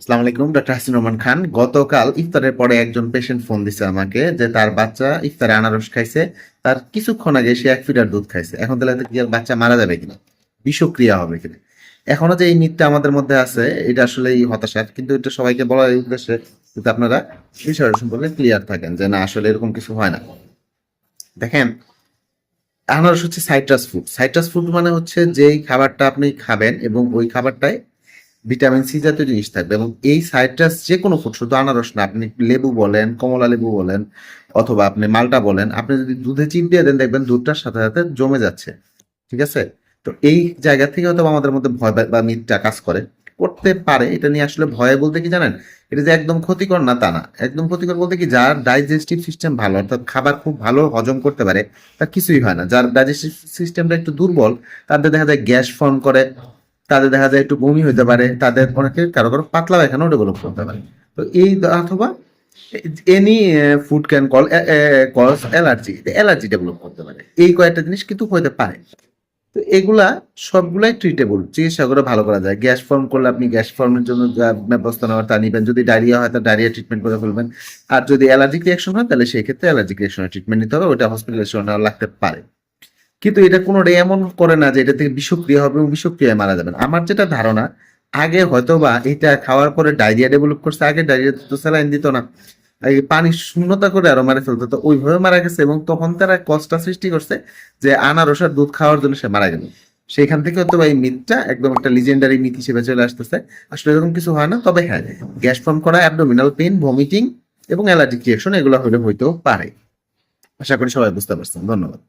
আসসালামু আলাইকুম, ডক্টর হাসিন রহমান খান। গতকাল ইফতারের পরে একজন পেশেন্ট ফোন দিছে আমাকে যে তার বাচ্চা ইফতারে আনারস খাইছে। তার কিছুক্ষণ আগে সে এক ফিটার দুধ খাইছে। এখন তাহলে বাচ্চা মারা যাবে কিনা? বিষক্রিয়া হবে কিনা? এখনও যে এই মিথটা আমাদের মধ্যে আছে, এটা আসলে হতাশার। কিন্তু এটা সবাইকে বলার উদ্দেশ্যে যাতে আপনারা বিষয়টা সম্পর্কে ক্লিয়ার থাকেন যে না, আসলে এরকম কিছু হয় না। দেখেন, আনারস হচ্ছে সাইট্রাস ফুড সাইট্রাস ফুড মানে হচ্ছে যেই খাবারটা আপনি খাবেন এবং ওই খাবারটায় ভিটামিন সি জাতীয় জিনিস থাকবে এবং এই সাইট্রাস যে কোনো ফুড, শুধু আনারস না, আপনি লেবু বলেন, কমলা লেবু বলেন, অথবা আপনি মালটা বলেন, আপনি যদি দুধে চিপ দিয়ে দেন, দেখবেন দুধটার সাথে সাথে জমে যাচ্ছে। ঠিক আছে? তো এই জায়গা থেকে হয়তো আমাদের মধ্যে ভয় বা- মিথটা কাজ করে। করতে পারে, এটা নিয়ে আসলে ভয় বলতে কি জানেন? এটা যে একদম ক্ষতিকর না, তা না। একদম ক্ষতিকর বলতে কি, যার ডাইজেস্টিভ সিস্টেম ভালো, অর্থাৎ খাবার খুব ভালো হজম করতে পারে, তার কিছুই হয় না। যার ডাইজেস্টিভ সিস্টেমটা একটু দুর্বল তাদের দেখা যায় গ্যাস ফর্ম করে তাদের দেখা যায় একটু বমি হতে পারে, তাদের অনেকে কারও কারও পাতলা পায়খানাও ডেভেলপ করতে পারে। তো এই অথবা any food can call cause allergy allergy develop করতে পারে। এই কয়েকটা জিনিস কিন্তু হতে পারে। তো এগুলা সবগুলাই ট্রিটেবল চিকিৎসা করে ভালো করা যায়। গ্যাস ফর্ম করলে আপনি গ্যাস ফর্মের জন্য যা ব্যবস্থা নেওয়ার তা নিবেন। যদি ডায়রিয়া হয়, তা ডায়রিয়া ট্রিটমেন্ট করে ফেলবেন। আর যদি অ্যালার্জিক রিয়াকশন হয়, তাহলে সেই ক্ষেত্রে অ্যালার্জিক রিয়াকশনের ট্রিটমেন্ট নিতে হবে। ওটা হসপিটালাইজেশন নেওয়া লাগতে পারে। কিন্তু এটা কোনোটাই এমন করে না যে এটা থেকে বিষক্রিয়া হবে এবং বিষক্রিয়ায় মারা যাবেন। আমার যেটা ধারণা, আগে হয়তো বা এটা খাওয়ার পরে ডায়রিয়া ডেভেলপ করছে, আগে ডায়রিয়া তো স্যালাইন দিত না। পানি শূন্যতা করে আরও মারা ফেলতো, তো ওইভাবে মারা গেছে এবং তখন তারা কষ্টটা সৃষ্টি করছে যে আনারস আর দুধ খাওয়ার জন্য সে মারা গেল। সেখান থেকে হয়তো এই মিথটা একদম একটা লিজেন্ডারি মিথ হিসেবে চলে আসতেছে। আসলে এরকম কিছু হয় না, তবে হ্যাঁ গ্যাস ফর্ম করা অ্যাবডোমিনাল পেন ভমিটিং এবং অ্যালার্জিক রিয়েকশন এগুলো হলে হইতেও পারে। আশা করি সবাই বুঝতে পারছেন। ধন্যবাদ।